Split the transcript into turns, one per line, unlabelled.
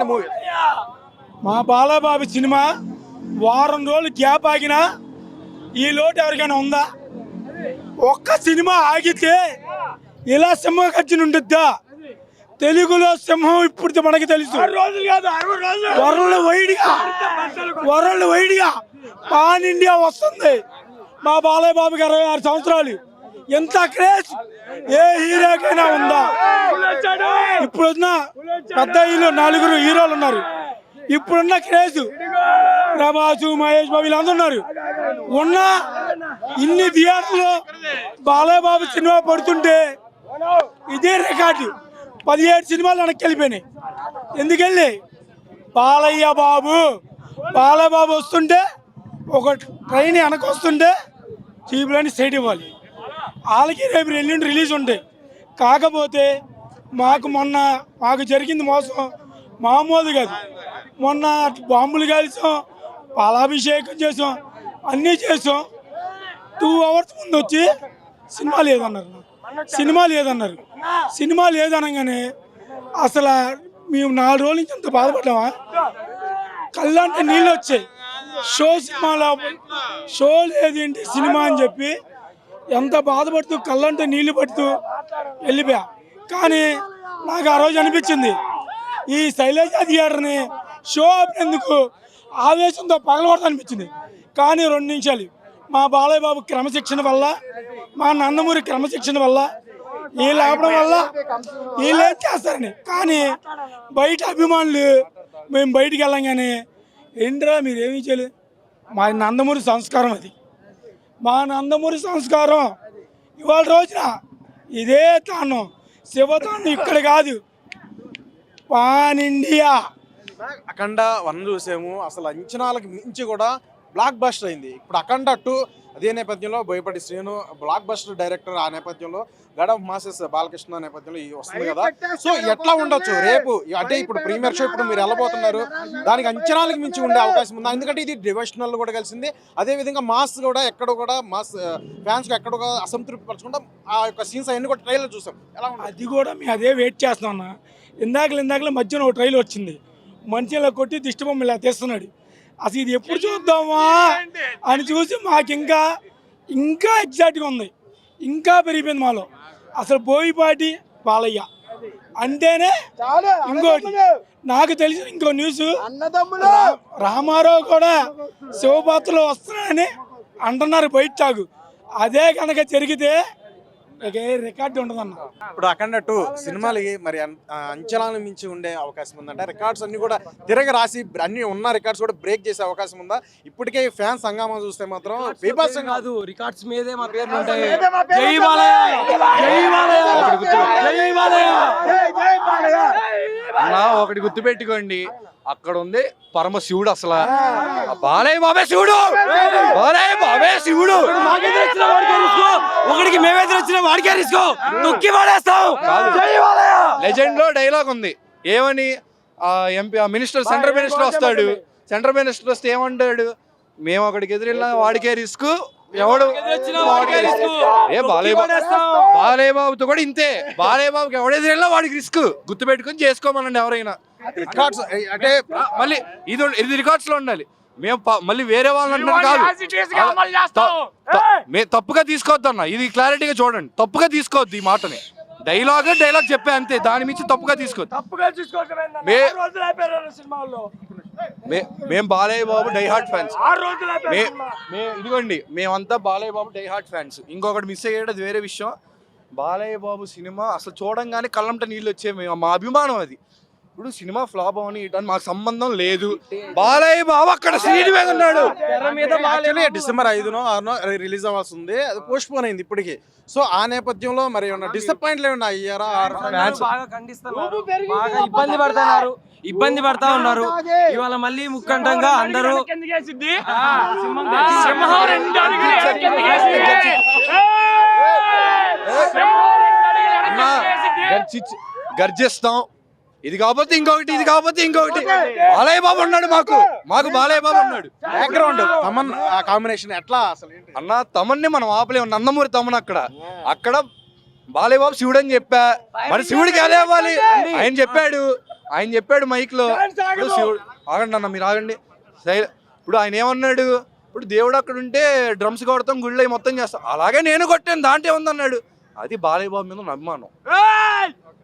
ఏంటి మూవీ.
మా బాలబాబు సినిమా వారం రోజులు గ్యాప్ ఆగినా ఈ లోటు ఎవరికైనా ఉందా? ఒక్క సినిమా ఆగితే ఇలా సింహ గర్జన ఉండిద్దా? తెలుగులో సింహం ఇప్పుడు మనకి తెలుసు. వరల్డ్ వైడ్గా వరల్డ్ వైడ్గా పాన్ ఇండియా వస్తుంది. మా బాలయ్య బాబుకి అరవై ఆరు సంవత్సరాలు. ఎంత క్రేజ్? ఏ హీరోకైనా ఉందా? ఇప్పుడున్న పెద్ద హీరో నలుగురు హీరోలు ఉన్నారు. ఇప్పుడున్న క్రేజ్ ప్రభాసు మహేష్ బాబు వీళ్ళందరూ ఉన్నారు. ఉన్న ఇన్ని థియేటర్లు బాలయ్య బాబు సినిమా పడుతుంటే ఇదే రికార్డు. పదిహేడు సినిమాలు వెనక్కి వెళ్ళిపోయినాయి. ఎందుకెళ్ళి? బాలయ్య బాబు బాలయ్య బాబు వస్తుంటే ఒక ట్రైన్ వెనక వస్తుంటే చీపులని సైడ్ ఇవ్వాలి. వాళ్ళకి రేపు ఎల్లుండి రిలీజ్ ఉంటాయి. కాకపోతే మాకు మొన్న మాకు జరిగింది మోసం మామూలు కాదు. మొన్న బాంబులు కాల్చాం పాలాభిషేకం చేసాం అన్నీ చేసాం. టూ అవర్స్ ముందు వచ్చి సినిమా లేదన్నారు. సినిమా లేదన్నారు. సినిమా లేదనగానే అసలు మేము నాలుగు రోజుల నుంచి అంత బాధపడ్డామా? కళ్ళంటే నీళ్ళు వచ్చాయి. షో సినిమాలో షో లేదేంటి సినిమా అని చెప్పి ఎంత బాధపడుతూ కళ్ళంటే నీళ్ళు పడుతూ వెళ్ళిపోయా. కానీ నాకు ఆ రోజు అనిపించింది ఈ శైలజ థియేటర్ని షో ఆపినందుకు ఆవేశంతో పగలగొడతా అనిపించింది కానీ రెండు నిమిషాలు మా బాలయ్య బాబు క్రమశిక్షణ వల్ల మా నందమూరి క్రమశిక్షణ వల్ల వీళ్ళు ఆపడం వల్ల వీళ్ళు ఏం చేస్తారని. కానీ బయట అభిమానులు మేము బయటికి వెళ్ళంగానే ఏంట్రా మీరు చేయలేదు? మా నందమూరి సంస్కారం అది. మా నందమూరి సంస్కారం. ఇవాళ రోజున ఇదే తాను శివతాను ఇక్కడ కాదు. Pan India.
అఖండ వన్ చూసాము. అసలు అంచనాలకు మించి కూడా బ్లాక్ బస్టర్ అయింది. ఇప్పుడు అఖండ టూ అదే నేపథ్యంలో Boyapati Srinu blockbuster director ఆ నేపథ్యంలో గడ్ ఆఫ్ మాసెస్ బాలకృష్ణ నేపథ్యంలో ఈ వస్తుంది కదా. సో ఎట్లా ఉండొచ్చు? రేపు అంటే ఇప్పుడు ప్రీమియర్ షో ఇప్పుడు మీరు వెళ్ళబోతున్నారు. దానికి అంచనాలకు మించి ఉండే అవకాశం ఉంది? ఎందుకంటే ఇది డివోషనల్ కూడా కలిసింది. అదే విధంగా మాస్ కూడా ఎక్కడ కూడా మాస్ ఫ్యాన్స్ ఎక్కడ కూడా అసంతృప్తి పరచకుండా ఆ యొక్క సీన్స్ అవన్నీ కూడా ట్రైలర్ చూసాం. ఎలా ఉంది
అది కూడా మేము అదే వెయిట్ చేస్తున్నాం అన్న. ఇందాకలు ఇందాకలే మధ్యన ఒక ట్రైల్ వచ్చింది. మంచి ఇలా కొట్టి దిష్టి బొమ్మ ఇలా తీస్తున్నాడు. అసలు ఇది ఎప్పుడు చూద్దామా అని చూసి మాకు ఇంకా ఇంకా ఎగ్జాక్ట్గా ఉంది. ఇంకా పెరిగిపోయింది మాలో. అసలు బోయిపాటి బాలయ్య. అంటేనే ఇంకోటి నాకు తెలిసిన ఇంకో న్యూస్ రామారావు కూడా శివపాత్రలో వస్తున్నాడని అంటున్నారు బయట అదే కనుక జరిగితే ఇక ఏ రికార్డు ఉండదన్న.
ఇప్పుడు అఖండ టూ సినిమాలకి మరి అంచనాలను మించి ఉండే అవకాశం ఉందంట. రికార్డ్స్ అన్ని కూడా తిరగ రాసి అన్ని ఉన్న రికార్డ్స్ కూడా బ్రేక్ చేసే అవకాశం ఉందా? ఇప్పటికే ఫ్యాన్స్ హంగామా చూస్తే మాత్రం బీభత్సంగా
కాదు రికార్డ్స్ మీదే మా పేర్లు ఉంటాయి. జై బాలయ్య! జై బాలయ్య! జై బాలయ్య! అన్నా ఒకటి గుర్తుపెట్టుకోండి. అక్కడ ఉంది పరమశివుడు అసలు. ఆ. బాలయ్య బాబే శివుడు. బాలయ్య బాబే శివుడు. ఒకడికి మేమెదురు వచ్చిన వాడికే రిస్కో. జై బాలయ్య. లెజెండ్లో డైలాగ్ ఉంది. ఏమని? ఆ ఎంపీ ఆ మినిస్టర్ సెంట్రల్ మినిస్టర్ వస్తాడు. సెంట్రల్ మినిస్టర్ వస్తే ఏమంటాడు? మేము ఒకడికి ఎదురెళ్ళినా వాడికే రిస్క్. ఎవడు? వాడికే రిస్క్. ఏ బాలయ్య బాబు బాలయ్య బాబుతో కూడా ఇంతే. బాలయ్య బాబుకి ఎవడెదురెళ్ళినా వాడికి రిస్క్. గుర్తు పెట్టుకొని చేసుకోమనండి ఎవరైనా.
రికార్డ్స్ అంటే
మళ్ళీ ఇది ఇది రికార్డ్స్లో ఉండాలి. మేము మళ్ళీ వేరే వాళ్ళని అంటున్నారు కాదు. త- త- మే తప్పుగా తీసుకోవద్దు అన్న. ఇది క్లారిటీగా చూడండి. తప్పుగా తీసుకోవద్దు ఈ మాటని. డైలాగ్ డైలాగ్ చెప్పే అంతే. దాని మించి తప్పుగా తీసుకోవద్దు.
తప్పుగా
మేము Balayya Babu die hard fans ఇదిగోండి. మేమంతా Balayya Babu die hard fans ఇంకొకటి మిస్ అయ్యేది వేరే విషయం. బాలయ్య బాబు సినిమా అసలు చూడంగానే కళ్ళంట నీళ్ళు వచ్చే మేము మా అభిమానం అది. ఇప్పుడు సినిమా ఫ్లాప్ అవని ఇటని మాకు సంబంధం లేదు. బాలయ్య బాబు అక్కడ శ్రీని మీద ఉన్నాడు.
యాక్చువల్లీ డిసెంబర్ ఐదునో ఆరునో రిలీజ్ అవ్వాల్సి ఉంది అది పోస్ట్ పోన్ అయింది ఇప్పటికి. సో ఆ నేపథ్యంలో మరి ఏమన్నా డిసప్పాయింట్లు ఏమన్నా అయ్యారా? ఫ్యాన్స్
బాగా ఖండిస్తున్నారు బాగా ఇబ్బంది పడుతున్నారు. ఇబ్బంది పడతా ఉన్నారు. ఇవాళ మళ్ళీ ముక్కంటంగా అందరూ
సింహం రెండు అడుగులు వెనక్కి
అన్నా గర్జించి గర్జిస్తాం. ఇది కాకపోతే ఇంకొకటి ఇది కాకపోతే ఇంకొకటి. బాలయ్య బాబు ఉన్నాడు మాకు. మాకు బాలయ్య బాబు ఉన్నాడు.
బ్యాక్గ్రౌండ్ తమన్ ఆ కాంబినేషన్ ఎట్లా అసలు ఏంటి?
అన్న తమన్ని మనం ఆపలేము. నందమూరి తమన్ అక్కడ. అక్కడ బాలయ్య బాబు శివుడు అని చెప్పా. మరి శివుడికి అదే అవ్వాలి. ఆయన చెప్పాడు. ఆయన చెప్పాడు మైక్లో ఇప్పుడు శివుడు ఆగండి అన్న మీరు ఆగండి. సై- ఇప్పుడు ఆయన ఏమన్నాడు? ఇప్పుడు దేవుడు అక్కడ ఉంటే డ్రమ్స్ కొడతాం గుళ్ళు మొత్తం చేస్తాం. అలాగే నేను కొట్టాను దాంట్లో ఉందన్నాడు అది బాలయ్య బాబు మీద అభిమానం.